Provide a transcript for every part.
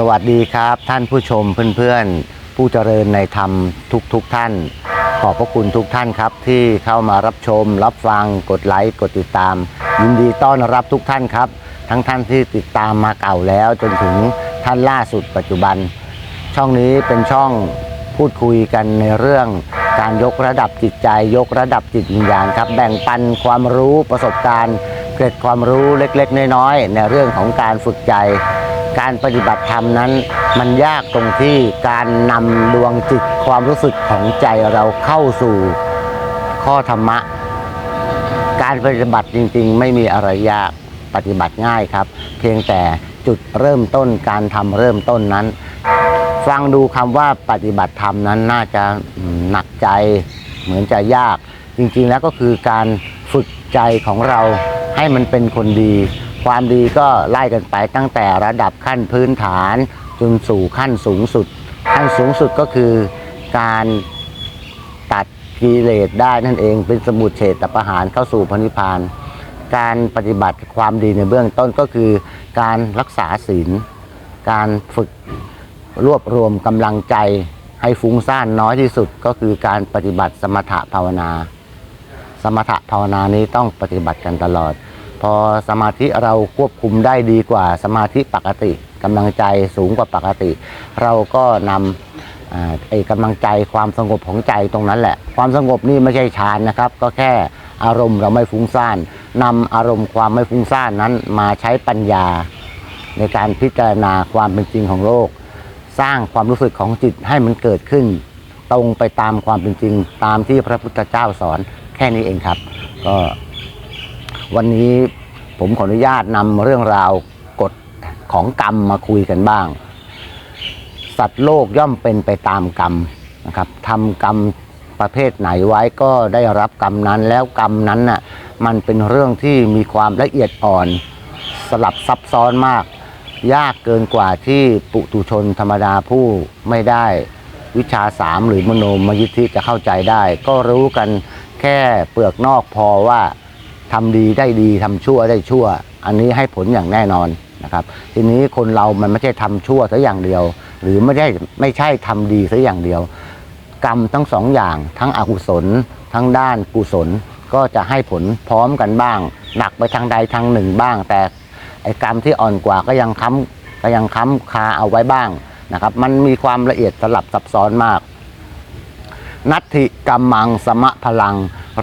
สวัสดีครับ ท่านผู้ชมเพื่อนๆ ผู้เจริญในธรรมทุกๆทท่าน ขอบพระคุณทุกท่านครับ ที่เข้ามารับชม รับฟังกดไลค์กดติดตาม ยินดีต้อนรับทุกท่านครับ ทั้งท่านที่ติดตามมาเก่าแล้ว จนถึงท่านล่าสุดปัจจุบัน ช่องนี้เป็นช่องพูดคุยกันในเรื่องการยกระดับจิตใจ ยกระดับจิตวิญญาณครับ แบ่งปันความรู้ประสบการณ์เกร็ดความรู้เล็กๆ น้อยๆในเรื่องของการฝึกใจ การปฏิบัติธรรมนั้น มันยากตรงที่การนำดวงจิตความรู้สึกของใจเราเข้าสู่ข้อธรรมะ การปฏิบัติจริงๆ ไม่มีอะไรยากปฏิบัติง่ายครับ เพียงแต่จุดเริ่มต้นการทำเริ่มต้นนั้น ฟังดูคำว่าปฏิบัติธรรมนั้นน่าจะหนักใจเหมือนจะยาก จริงๆแล้วก็คือการฝึกใจของเราให้มันเป็นคนดี ความดีก็ไล่กันไปตั้งแต่ระดับขั้นพื้นฐานจนสู่ขั้นสูงสุด ขั้นสูงสุดก็คือการตัดกิเลสได้นั่นเองเป็นสมุทเฉตประหารเข้าสู่พระนิพพาน การปฏิบัติความดีในเบื้องต้นก็คือ การรักษาศีล การฝึกรวบรวมกำลังใจให้ฟุ้งซ่านน้อยที่สุดก็คือการปฏิบัติสมถะภาวนา สมถะภาวนานี้ต้องปฏิบัติกันตลอด พอสมาธิเราควบคุมได้ดีกว่าสมาธิปกติกำลังใจสูงกว่าปกติ เราก็นำไอ้กำลังใจความสงบของใจตรงนั้นแหละ ความสงบนี่ไม่ใช่ฌานนะครับ ก็แค่อารมณ์เราไม่ฟุ้งซ่านนำอารมณ์ความไม่ฟุ้งซ่านนั้นมาใช้ปัญญา ในการพิจารณาความเป็นจริงของโลก สร้างความรู้สึกของจิตให้มันเกิดขึ้น ตรงไปตามความเป็นจริง ตามที่พระพุทธเจ้าสอนแค่นี้เองครับ ก็ วันนี้ผมขออนุญาตนำเรื่องราวกฎของกรรมมาคุยกันบ้าง สัตว์โลกย่อมเป็นไปตามกรรมนะครับทำกรรมประเภทไหนไว้ก็ได้รับกรรมนั้นแล้วกรรมนั้นน่ะมันเป็นเรื่องที่มีความละเอียดอ่อน สลับซับซ้อนมาก ยากเกินกว่าที่ปุถุชนธรรมดาผู้ไม่ได้ วิชาสามหรือมโนมยิทธิจะเข้าใจได้ ก็รู้กันแค่เปลือกนอกพอว่า ทำดีได้ดีทำชั่วได้ชั่ว อันนี้ให้ผลอย่างแน่นอนนะครับ ทีนี้คนเรามันไม่ใช่ทำชั่วซะอย่างเดียว หรือไม่ได้ไม่ใช่ทำดีซะอย่างเดียว กรรมทั้งสองอย่าง ทั้งอกุศล ทั้งด้านกุศล ก็จะให้ผลพร้อมกันบ้าง หนักไปทางใดทางหนึ่งบ้าง แต่ไอ้กรรมที่อ่อนกว่าก็ยังค้ำก็ยังค้ำคาเอาไว้บ้างนะครับ มันมีความละเอียดสลับซับซ้อนมาก นัตถิกรรมังสมะพลัง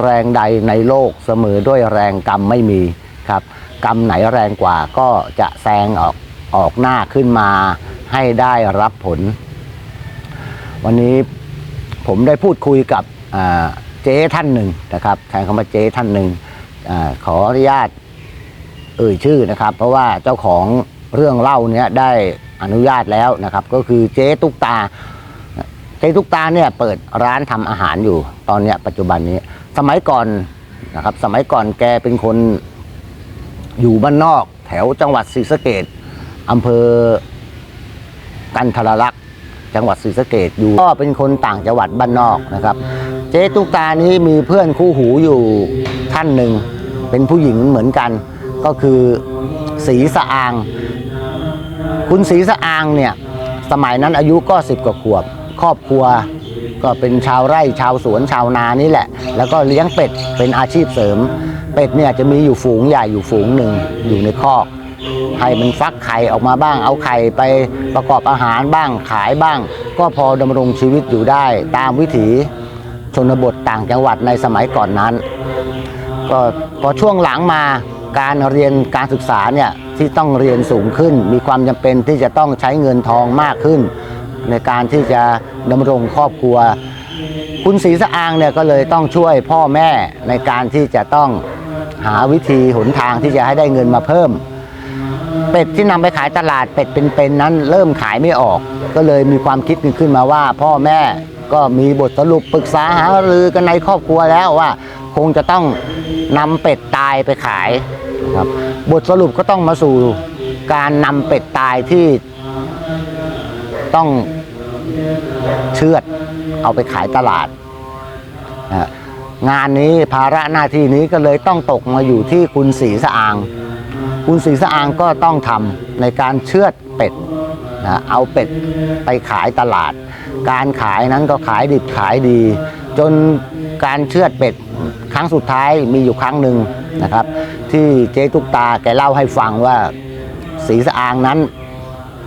แรงใดในโลกเสมอด้วยแรงกรรมไม่มีครับ กรรมไหนแรงกว่าก็จะแซงออกออกหน้าขึ้นมาให้ได้รับผล วันนี้ผมได้พูดคุยกับเจ๊ท่านหนึ่งนะครับแทนคำว่าเจ๊ท่านหนึ่งอขออนุญาตเอ่ยชื่อนะครับ เพราะว่าเจ้าของเรื่องเล่าเนี้ยได้อนุญาตแล้วนะครับ ก็คือเจ๊ตุ๊กตาเจ๊ตุ๊กตาเนี่ยเปิดร้านทำอาหารอยู่ตอนเนี้ยปัจจุบันนี้ สมัยก่อนนะครับ สมัยก่อนแกเป็นคนอยู่บ้านนอก แถวจังหวัดศรีสะเกดอำเภอกันทรลักษณ์จังหวัดศรีสะเกดอยู่ก็เป็นคนต่างจังหวัดบ้านนอกนะครับ เจ๊ตุ๊กตานี้มีเพื่อนคู่หูอยู่ท่านหนึ่ง เป็นผู้หญิงเหมือนกัน ก็คือสีสะอาง คุณศรีสะอางเนี่ยสมัยนั้นอายุก็สิบกว่าขวบ ครอบครัว ก็เป็นชาวไร่ชาวสวนชาวนานี่แหละ แล้วก็เลี้ยงเป็ดเป็นอาชีพเสริม เป็ดเนี่ยจะมีอยู่ฝูงใหญ่อยู่ฝูงหนึ่งอยู่ในคอกให้มันฟักไข่ออกมาบ้าง เอาไข่ไปประกอบอาหารบ้างขายบ้าง ก็พอดำรงชีวิตอยู่ได้ ตามวิถีชนบทต่างจังหวัดในสมัยก่อนนั้น ก็พอช่วงหลังมาการเรียนการศึกษาเนี่ยที่ต้องเรียนสูงขึ้น มีความจำเป็นที่จะต้องใช้เงินทองมากขึ้น ในการที่จะดำรงครอบครัว คุณศรีสะอางเนี่ยก็เลยต้องช่วยพ่อแม่ในการที่จะต้องหาวิธีหนทางที่จะให้ได้เงินมาเพิ่ม เป็ดที่นำไปขายตลาดเป็ดเป็นๆนั้น เริ่มขายไม่ออก ก็เลยมีความคิดขึ้นมาว่า พ่อแม่ก็มีบทสรุปปรึกษาหารือกันในครอบครัวแล้วว่า คงจะต้องนำเป็ดตายไปขายครับบทสรุปก็ต้องมาสู่การนำเป็ดตายที่ ต้องเชือดเอาไปขายตลาด งานนี้ภาระหน้าที่นี้ก็เลยต้องตกมาอยู่ที่คุณศรีสะอาง คุณศรีสะอางก็ต้องทำในการเชือดเป็ดนะเอาเป็ดไปขายตลาด การขายนั้นก็ขายดิบขายดี จนการเชือดเป็ดครั้งสุดท้ายมีอยู่ครั้งหนึ่งนะครับ ที่เจ๊ตุกตาแกเล่าให้ฟังว่าสีสะอางนั้น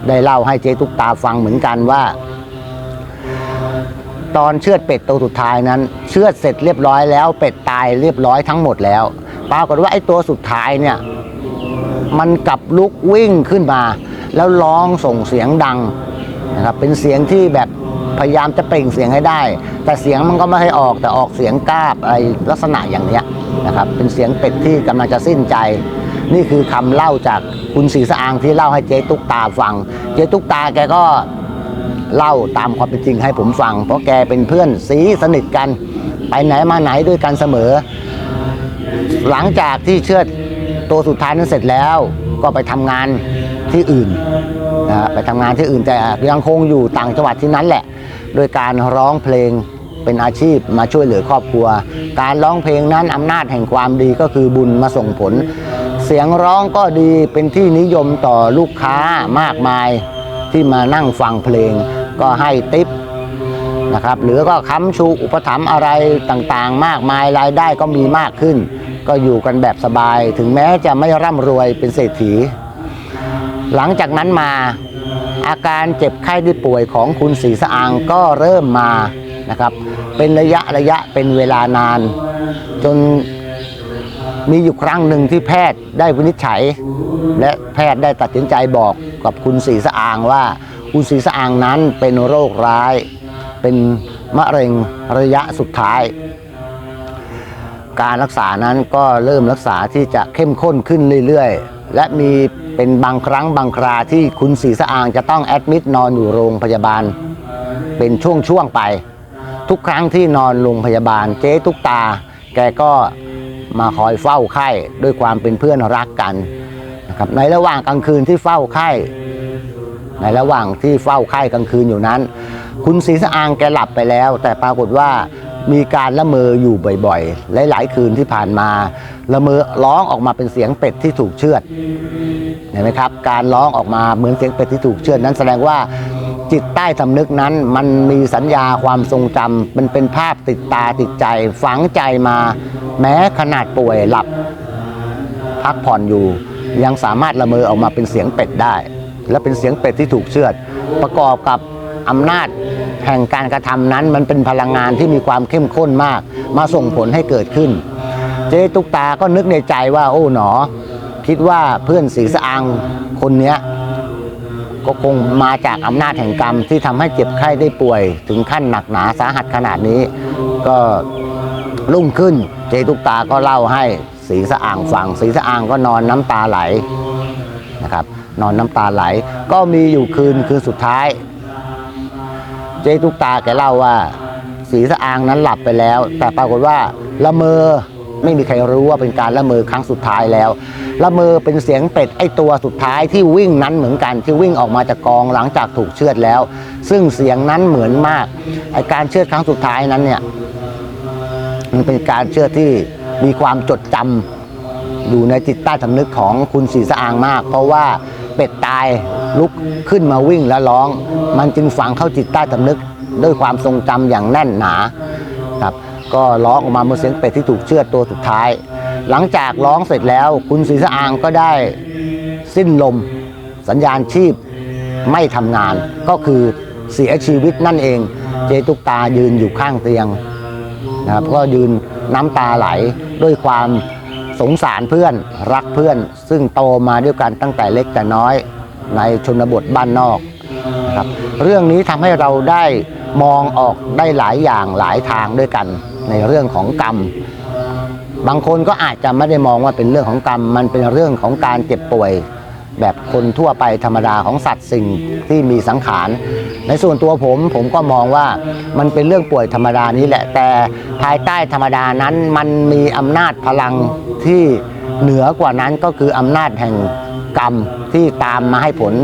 ได้เล่าให้เจ๊ตุ๊กตาฟังเหมือนกันว่า ตอนเชือดเป็ดตัวสุดท้ายนั้น เชือดเสร็จเรียบร้อยแล้ว เป็ดตายเรียบร้อยทั้งหมดแล้วปรากฏว่าไอ้ตัวสุดท้ายเนี่ย มันกลับลุกวิ่งขึ้นมา แล้วร้องส่งเสียงดังนะครับเป็นเสียงที่แบบพยายามจะเปล่งเสียงให้ได้ แต่เสียงมันก็ไม่ให้ออกแต่ออกเสียงกราบอะไรลักษณะอย่างเนี้ยนะครับเป็นเสียงเป็ดที่กำลังจะสิ้นใจ นี่คือคำเล่าจากคุณศรีสะอางที่เล่าให้เจ๊ตุ๊กตาฟัง เจ๊ตุ๊กตาแกก็เล่าตามความเป็นจริงให้ผมฟัง เพราะแกเป็นเพื่อนสีสนิทกันไปไหนมาไหนด้วยกันเสมอ หลังจากที่เชือดตัวสุดท้ายนั้นเสร็จแล้วก็ไปทำงานที่อื่นนะไปทำงานที่อื่นแต่ยังคงอยู่ต่างจังหวัดที่นั้นแหละ โดยการร้องเพลงเป็นอาชีพมาช่วยเหลือครอบครัว การร้องเพลงนั้นอำนาจแห่งความดีก็คือบุญมาส่งผล เสียงร้องก็ดีเป็นที่นิยมต่อลูกค้ามากมายที่มานั่งฟังเพลง ก็ให้ติปนะครับหรือก็ค้ำชูอุปถัมภ์อะไรต่างๆ มากมายรายได้ก็มีมากขึ้น ก็อยู่กันแบบสบาย ถึงแม้จะไม่ร่ำรวยเป็นเศรษฐี หลังจากนั้นมาอาการเจ็บไข้ได้ป่วยของคุณศรีสะอางก็เริ่มมานะครับเป็นระยะระยะเป็นเวลานาน จน มีอยู่ครั้งหนึ่งที่แพทย์ได้วินิจฉัย และแพทย์ได้ตัดสินใจบอกกับคุณศรีสะอางว่า คุณศรีสะอางนั้นเป็นโรคร้าย เป็นมะเร็งระยะสุดท้าย การรักษานั้นก็เริ่มรักษาที่จะเข้มข้นขึ้นเรื่อยๆ และมีเป็นบางครั้งบางคราที่คุณศรีสะอางจะต้องแอดมิดนอนอยู่โรงพยาบาล เป็นช่วงๆไป ทุกครั้งที่นอนโรงพยาบาลเจ๊ทุกตา แกก็ มาคอยเฝ้าไข้ด้วยความเป็นเพื่อนรักกันนะครับในระหว่างกลางคืนที่เฝ้าไข้ ในระหว่างที่เฝ้าไข้กลางคืนอยู่นั้น คุณศรีสะอางแกหลับไปแล้ว แต่ปรากฏว่ามีการละเมออยู่บ่อยๆ หลายๆ คืนที่ผ่านมา ละเมอร้องออกมาเป็นเสียงเป็ดที่ถูกเชือดเห็นไหมครับ การร้องออกมาเหมือนเสียงเป็ดที่ถูกเชือดนั้นแสดงว่าจิตใต้สำนึกนั้นมันมีสัญญาความทรงจำมันเป็นภาพติดตาติดใจฝังใจมา แม้ขนาดป่วยหลับ พักผ่อนอยู่ ยังสามารถละเมอออกมาเป็นเสียงเป็ดได้ และเป็นเสียงเป็ดที่ถูกเชือด ประกอบกับอำนาจแห่งการกระทำนั้นมันเป็นพลังงานที่มีความเข้มข้นมาก มาส่งผลให้เกิดขึ้น เจ๊ตุ๊กตาก็นึกในใจว่าโอ้หนอ คิดว่าเพื่อนสีสะอางคนเนี้ยก็คงมาจากอำนาจแห่งกรรมที่ทำให้เจ็บไข้ได้ป่วย ถึงขั้นหนักหนาสาหัสขนาดนี้ ก็ รุ่งขึ้น เจตุกตาก็เล่าให้สีสะอ่างฟังสีสะอ่างก็นอนน้ำตาไหลนะครับ นอนน้ำตาไหล ก็มีอยู่คืนคืนสุดท้าย เจตุกตาแกเล่าว่า สีสะอ่างนั้นหลับไปแล้ว แต่ปรากฏว่าละเมอไม่มีใครรู้ว่าเป็นการละเมอครั้งสุดท้ายแล้วละเมอเป็นเสียงเป็ดไอตัวสุดท้ายที่วิ่งนั้นเหมือนกันที่วิ่งออกมาจากกองหลังจากถูกเชือดแล้ว ซึ่งเสียงนั้นเหมือนมากไอการเชือดครั้งสุดท้ายนั้นเนี่ย มันเป็นการเชื่อที่มีความจดจำอยู่ในจิตใต้สำนึกของคุณศรีสะอางมาก เพราะว่าเป็ดตายลุกขึ้นมาวิ่งแล้วร้อง มันจึงฝังเข้าจิตใต้สำนึกด้วยความทรงจำอย่างแน่นหนาครับก็ร้องออกมาเมื่อเสียงเป็ดที่ถูกเชือดตัวสุดท้าย หลังจากร้องเสร็จแล้วคุณศรีสะอางก็ได้สิ้นลมสัญญาณชีพไม่ทำงาน ก็คือเสียชีวิตนั่นเอง เจตุกตายืนอยู่ข้างเตียง นะครับ ก็ยืนน้ำตาไหลด้วยความสงสารเพื่อนรักเพื่อน ซึ่งโตมาด้วยกันตั้งแต่เล็กแต่น้อยในชนบทบ้านนอกนะครับเรื่องนี้ทำให้เราได้มองออกได้หลายอย่างหลายทางด้วยกันในเรื่องของกรรม บางคนก็อาจจะไม่ได้มองว่าเป็นเรื่องของกรรม มันเป็นเรื่องของการเจ็บป่วย แบบคนทั่วไปธรรมดาของสัตว์สิ่งที่มีสังขาร ในส่วนตัวผมผมก็มองว่ามันเป็นเรื่องป่วยธรรมดานี้แหละ แต่ภายใต้ธรรมดานั้นมันมีอำนาจพลังที่เหนือกว่านั้นก็คืออำนาจแห่งกรรมที่ตามมาให้ผล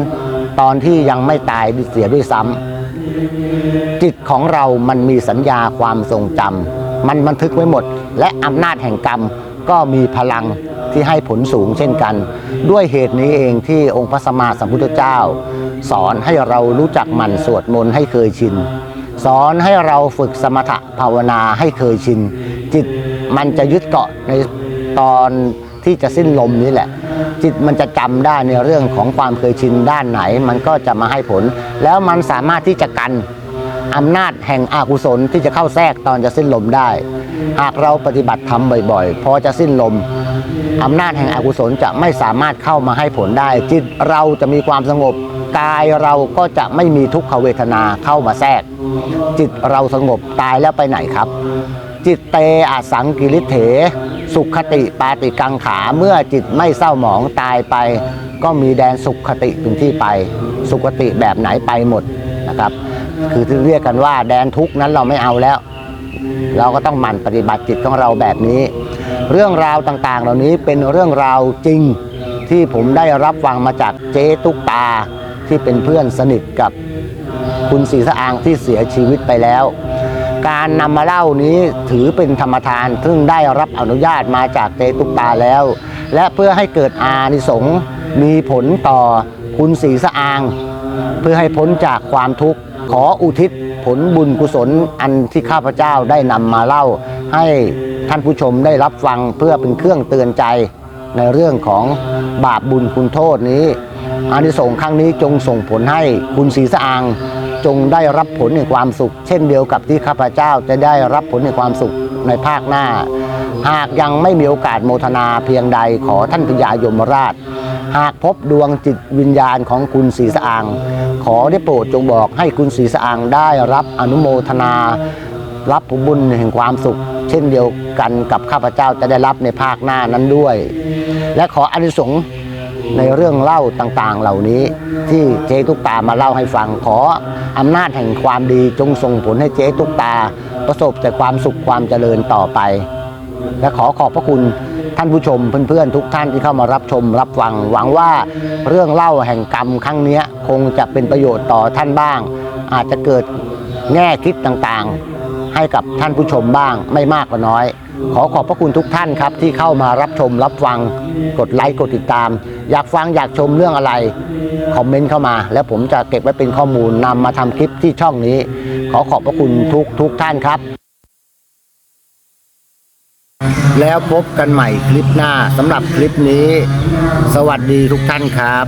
ตอนที่ยังไม่ตายเสียด้วยซ้ำจิตของเรามันมีสัญญาความทรงจำมันบันทึกไว้หมด และอำนาจแห่งกรรม ก็มีพลังที่ให้ผลสูงเช่นกัน ด้วยเหตุนี้เองที่องค์พระสัมมาสัมพุทธเจ้า สอนให้เรารู้จักหมั่นสวดมนต์ให้เคยชิน สอนให้เราฝึกสมถะภาวนาให้เคยชิน จิตมันจะยึดเกาะในตอนที่จะสิ้นลมนี่แหละ จิตมันจะจำได้ในเรื่องของความเคยชินด้านไหน มันก็จะมาให้ผล แล้วมันสามารถที่จะกันอำนาจแห่งอากุศลที่จะเข้าแทรกตอนจะสิ้นลมได้ หากเราปฏิบัติธรรมบ่อยๆ พอจะสิ้นลมอำนาจแห่งอกุศลจะไม่สามารถเข้ามาให้ผลได้ จิตเราจะมีความสงบ กายเราก็จะไม่มีทุกขเวทนาเข้ามาแทรก จิตเราสงบตายแล้วไปไหนครับ จิตเตอสังกิริเถ สุขคติปาติกังขาเมื่อจิตไม่เศร้าหมองตายไป ก็มีแดนสุขคติเป็นที่ไป สุขติแบบไหนไปหมดนะครับ คือที่เรียกกันว่าแดนทุกนั้นเราไม่เอาแล้ว เราก็ต้องหมั่นปฏิบัติจิตของเราแบบนี้ เรื่องราวต่างๆ เหล่านี้เป็นเรื่องราวจริงที่ผมได้รับฟังมาจากเจ๊ตุกตาที่เป็นเพื่อนสนิทกับคุณศรีสะอางที่เสียชีวิตไปแล้ว การนำมาเล่านี้ถือเป็นธรรมทาน ซึ่งได้รับอนุญาตมาจากเตตุกตาแล้ว และเพื่อให้เกิดอานิสงส์มีผลต่อคุณศรีสะอาง เพื่อให้พ้นจากความทุกข์ขออุทิศ ผลบุญกุศลอันที่ข้าพเจ้าได้นำมาเล่า ให้ท่านผู้ชมได้รับฟังเพื่อเป็นเครื่องเตือนใจในเรื่องของบาปบุญคุณโทษนี้อานิสงส์ครั้งนี้จงส่งผลให้คุณศรีสะอาง จงได้รับผลในความสุข เช่นเดียวกับที่ข้าพเจ้าจะได้รับผลในความสุขในภาคหน้า หากยังไม่มีโอกาสโมทนาเพียงใดขอท่านพญายมราช หากพบดวงจิตวิญญาณของคุณศรีสะอาง ขอได้โปรดจงบอกให้คุณศรีสะอางได้รับอนุโมทนา รับผลบุญแห่งความสุข เช่นเดียวกันกับข้าพเจ้าจะได้รับในภาคหน้านั้นด้วย และขออนิสงส์ในเรื่องเล่าต่างๆ เหล่านี้ ที่เจ๊ตุกตามาเล่าให้ฟังขออำนาจแห่งความดีจงส่งผลให้เจ๊ตุกตา ประสบแต่ความสุขความเจริญต่อไป และขอขอบพระคุณท่านผู้ชมเพื่อนๆทุกท่านที่เข้ามารับชมรับฟังหวังว่าเรื่องเล่าแห่งกรรมครั้งนี้คงจะเป็นประโยชน์ต่อท่านบ้าง อาจจะเกิดแง่คิดต่างๆ ให้กับท่านผู้ชมบ้างไม่มากก็น้อย ขอขอบพระคุณทุกท่านครับ ที่เข้ามารับชมรับฟังกดไลค์กดติดตาม อยากฟังอยากชมเรื่องอะไรคอมเมนต์เข้ามา แล้วผมจะเก็บไว้เป็นข้อมูลนำมาทำคลิปที่ช่องนี้ ขอขอบพระคุณทุกทุกท่านครับ แล้วพบกันใหม่คลิปหน้าสำหรับคลิปนี้ สวัสดีทุกท่านครับ